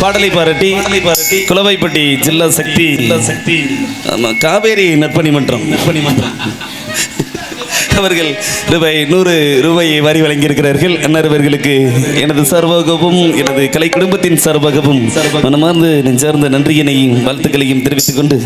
பாடலை பாடலைப்பாரட்டி குலவைப்பட்டி ஜில்லா சக்தி. சக்தி. ஆமாம் காவேரி நற்பணி மன்றம். நற்பணி மன்றம். அவர்கள் ரூபாய் நூறு ரூபாயை வரி வழங்கியிருக்கிறார்கள். அன்னாரவர்களுக்கு எனது சார்பாகவும் எனது கலை குடும்பத்தின் சார்பாகவும் மனமார்ந்து நெஞ்சார்ந்த நன்றியினையும் வாழ்த்துக்களையும் தெரிவித்துக் கொண்டு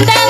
வந்த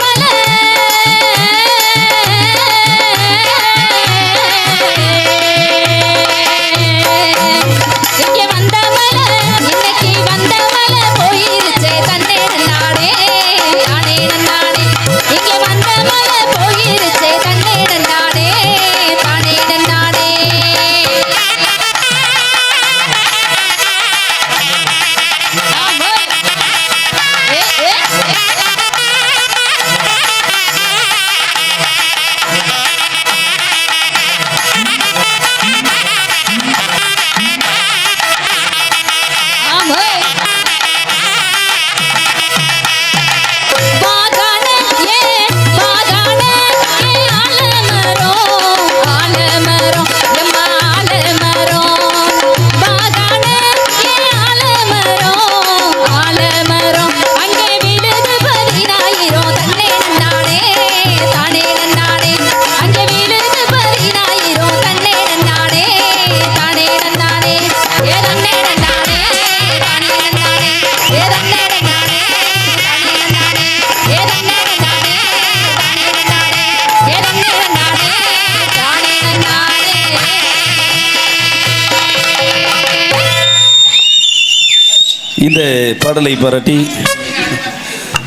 இந்த பாடலை பாராட்டி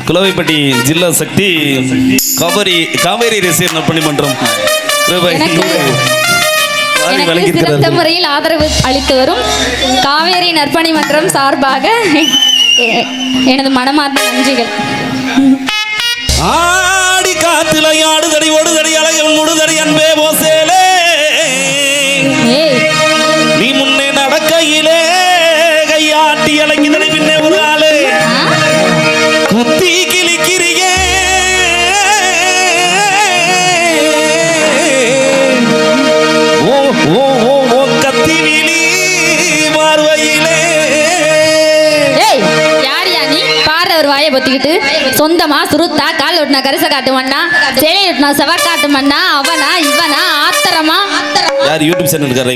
குலவைப்பட்டி ஜில்லா சக்தி காவேரி காவேரி ரசிகர் பணிமன்றம். சிறந்த முறையில் ஆதரவு அளித்து வரும் காவேரி நற்பணி மன்றம் சார்பாக எனது மனமார்ந்த நன்றிகள். தலையை பொத்திக்கிட்டு சொந்தமா சுருத்தா கால் ஒட்டினா கரிச காட்டுமண்ணா சேலை ஒட்டினா செவ காட்டுமண்ணா அவனா இவனா ஆத்தரமா? யார் யூடியூப் சேனல் இருக்கார்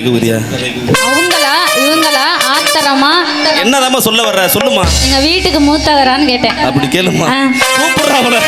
அவங்களா இவங்களா ஆத்தரமா? என்னதாம்மா சொல்ல வர்ற? சொல்லுமா. எங்க வீட்டுக்கு மூத்தவரான்னு கேட்டேன். அப்படி கேளுமா. கூப்பிடுறாங்களா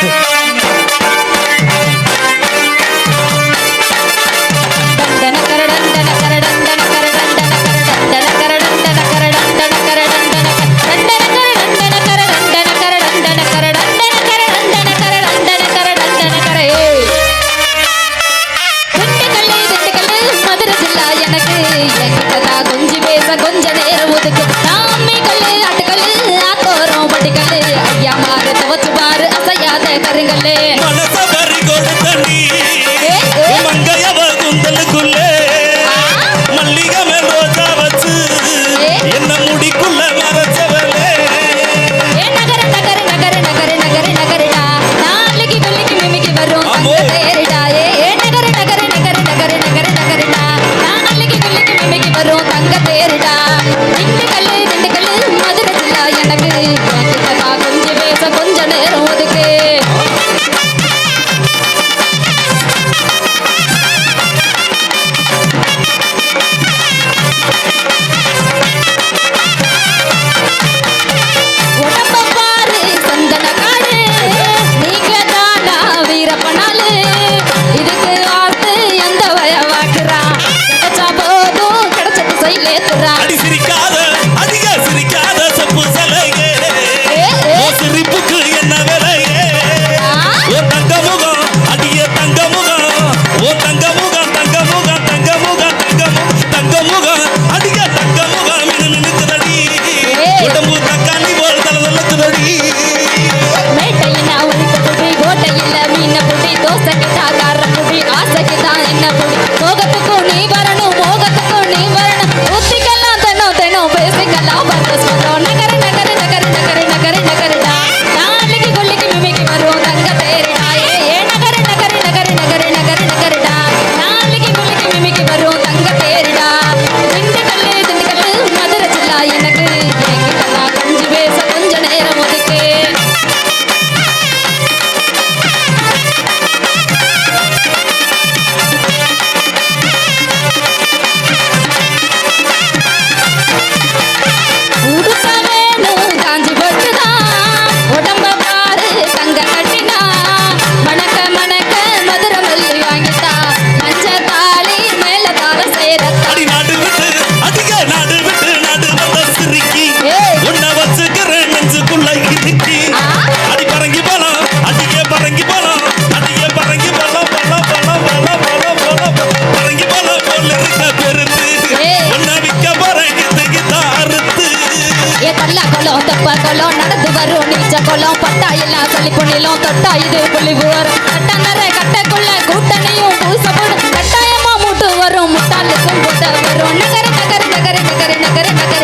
குளம் பட்டா எல்லாம் சளி பொண்ணிலும் தொட்டா இது புள்ளி உரம் கட்ட நிற கட்டக்குள்ள கூட்டணியும் பூசப்படும். கட்டாயமா மூட்டு வரும் முட்டாளுக்கும் கூட்ட வரும். நகர நகர நகர நகர நகர நகர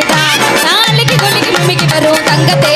நாளைக்கு கொல்லிக்கு மிமிக்கு வரும். தங்கத்தே